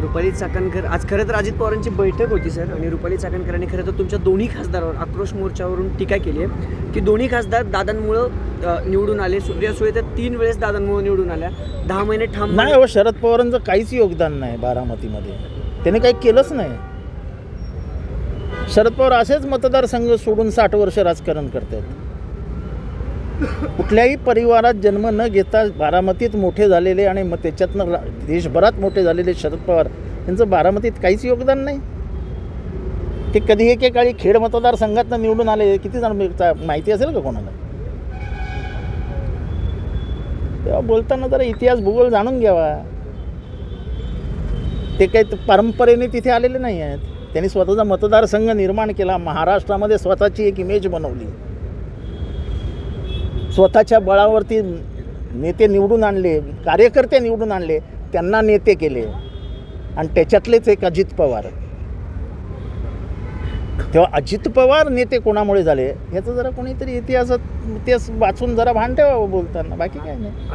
रुपाली चाकणकर आज खरं तर अजित पवारांची बैठक होती सर आणि रुपाली चाकणकरांनी खरं तर तुमच्या दोन्ही खासदारावर आक्रोश मोर्चावरून टीका केली आहे की दोन्ही खासदार दादांमुळं निवडून आले. सुप्रिया सुळे तर तीन वेळेस दादांमुळे निवडून आल्या. दहा महिने ठाम नाही हो शरद पवारांचं काहीच योगदान नाही बारामतीमध्ये. त्यांनी काही केलंच नाही. शरद पवार असेच मतदारसंघ सोडून साठ वर्ष राजकारण करतात कुठल्याही परिवारात जन्म न घेता बारामतीत मोठे झालेले आणि मग त्याच्यातनं देशभरात मोठे झालेले शरद पवार यांचं बारामतीत काहीच योगदान नाही. ते कधी एकेकाळी खेड मतदारसंघातनं निवडून आले किती जण माहिती असेल का कोणाला? तेव्हा बोलताना जरा इतिहास भूगोल जाणून घ्यावा. ते काही परंपरेने तिथे आलेले नाही आहेत. त्यांनी स्वतःचा मतदारसंघ निर्माण केला. महाराष्ट्रामध्ये स्वतःची एक इमेज बनवली. स्वतःच्या बळावरती नेते निवडून आणले कार्यकर्ते निवडून आणले त्यांना नेते केले. आणि त्याच्यातलेच एक अजित पवार. तेव्हा अजित पवार नेते कोणामुळे झाले? ह्याचं जरा कोणीतरी इतिहासात इतिहास वाचून जरा भान ठेवावं बोलताना. बाकी काय नाही.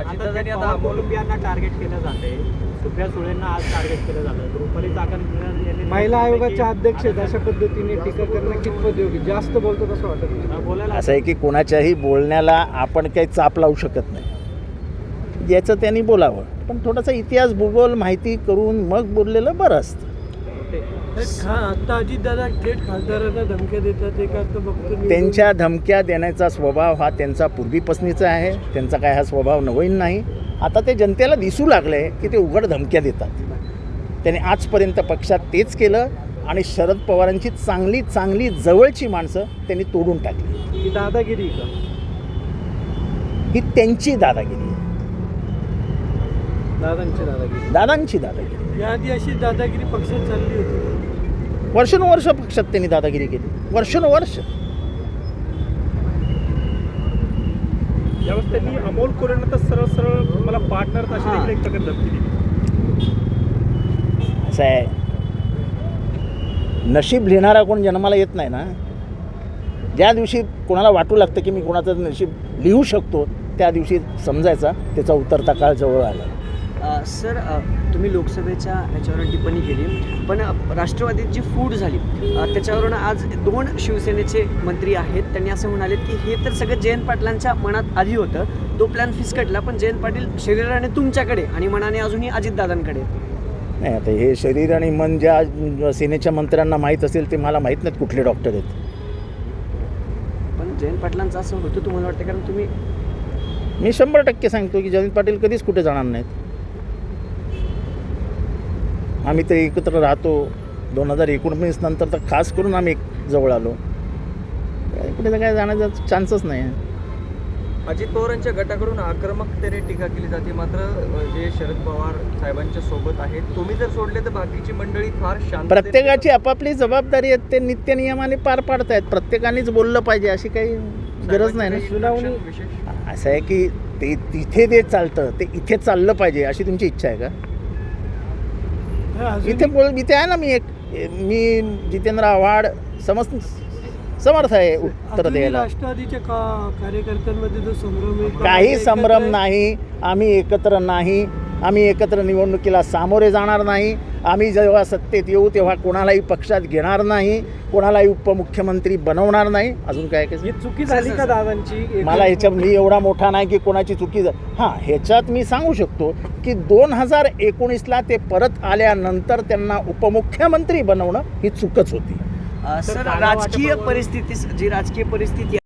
सुप्रिया सुळेंना आज टार्गेट केलं झालं रुपाली यांनी महिला आयोगाच्या अध्यक्ष आहेत अशा पद्धतीने टीका करणं कितपत योग्य? जास्त बोलतो असं वाटत नाही. बोलायला असं आहे की कोणाच्याही बोलण्याला आपण काही चाप लावू शकत नाही. ज्याचं त्यांनी बोलावं. पण थोडासा इतिहास भूगोल माहिती करून मग बोललेलं बरं असतं. खा आता अजितदादा थेट खासदारांना धमक्या देतात एक बघतो. त्यांच्या धमक्या देण्याचा स्वभाव हा त्यांचा पूर्वीपासनीचा आहे. त्यांचा काय हा स्वभाव नवीन नाही. आता ते जनतेला दिसू लागलं आहे की ते उघड धमक्या देतात. त्यांनी आजपर्यंत पक्षात तेच केलं आणि शरद पवारांची चांगली चांगली जवळची माणसं त्यांनी तोडून टाकली. ही दादागिरी का? ही त्यांची दादागिरी दादांची दादागिरी. दादांची दादागिरी. याआधी अशी दादागिरी पक्षात चालली होती. वर्षानुवर्ष पक्षात त्यांनी दादागिरी केली. वर्षानुवर्ष. यावेळेस त्यांनी अमोल कोरेंना तर सरळ सरळ मला पार्टनर अशी देखील एक प्रकारे धमकी दिली. असं आहे. नशीब लिहिणारा कोण जन्माला येत नाही ना? ज्या दिवशी कोणाला वाटू लागतं की मी कोणाचं नशीब लिहू शकतो त्या दिवशी समजायचा त्याचा उतरता काळ जवळ आला. सर तुम्ही लोकसभेच्या ह्याच्यावर टिप्पणी केली. पण राष्ट्रवादीत जी फूट झाली त्याच्यावरून आज दोन शिवसेनेचे मंत्री आहेत. त्यांनी असं म्हणाले की हे तर सगळं जयंत पाटलांच्या मनात आधी होतं. तो प्लॅन फिसकटला पण जयंत पाटील शरीराने तुमच्याकडे आणि मनाने अजूनही अजितदादांकडे नाही आता हे शरीर आणि मन ज्या सेनेच्या मंत्र्यांना माहीत असेल ते मला माहीत नाहीत कुठले डॉक्टर आहेत. पण जयंत पाटलांचं असं होतं तुम्हाला वाटतं? कारण तुम्ही मी शंभर टक्के सांगतो की जयंत पाटील कधीच कुठे जाणार नाहीत. आम्ही तर एकत्र राहतो. दोन हजार एकोणवीस नंतर तर खास करून आम्ही एक जवळ आलो. काय कुठे तर काय जाण्याचा चान्सच नाही आहे. अजित पवारांच्या गटाकडून आक्रमकतेने टीका केली जाते. मात्र जे शरद पवार साहेबांच्या सोबत आहेत तुम्ही जर सोडले तर बाकीची मंडळी फार शांत प्रत्येकाची आपापली जबाबदारी आहे. ते नित्यनियमाने पार पाडतायत. प्रत्येकानेच बोललं पाहिजे अशी काही गरज नाही ना? सुनावणी विशेष असं आहे की ते तिथे जे चालतं ते इथे चाललं पाहिजे अशी तुमची इच्छा आहे का? इथे बोल इथे आहे ना मी एक मी जितेंद्र आव्हाड समज समर्थ आहे उत्तर द्यायला. राष्ट्रवादीच्या कार्यकर्त्यांमध्ये जो संभ्रम आहे काही संभ्रम नाही आम्ही एकत्र नाही. आम्ही एकत्र निवडणुकीला सामोरे जाणार नाही. आम्ही जेव्हा सत्तेत येऊ तेव्हा कोणालाही पक्षात घेणार नाही. कोणालाही उपमुख्यमंत्री बनवणार नाही. अजून काय काय ही चुकी झाली का दादांची? मला ह्याच्यात मी एवढा मोठा नाही की कोणाची चुकी झा- हां ह्याच्यात मी सांगू शकतो की दोन हजार एकोणीसला ते परत आल्यानंतर त्यांना उपमुख्यमंत्री बनवणं ही चूकच होती. सर राजकीय परिस्थिती जी राजकीय परिस्थिती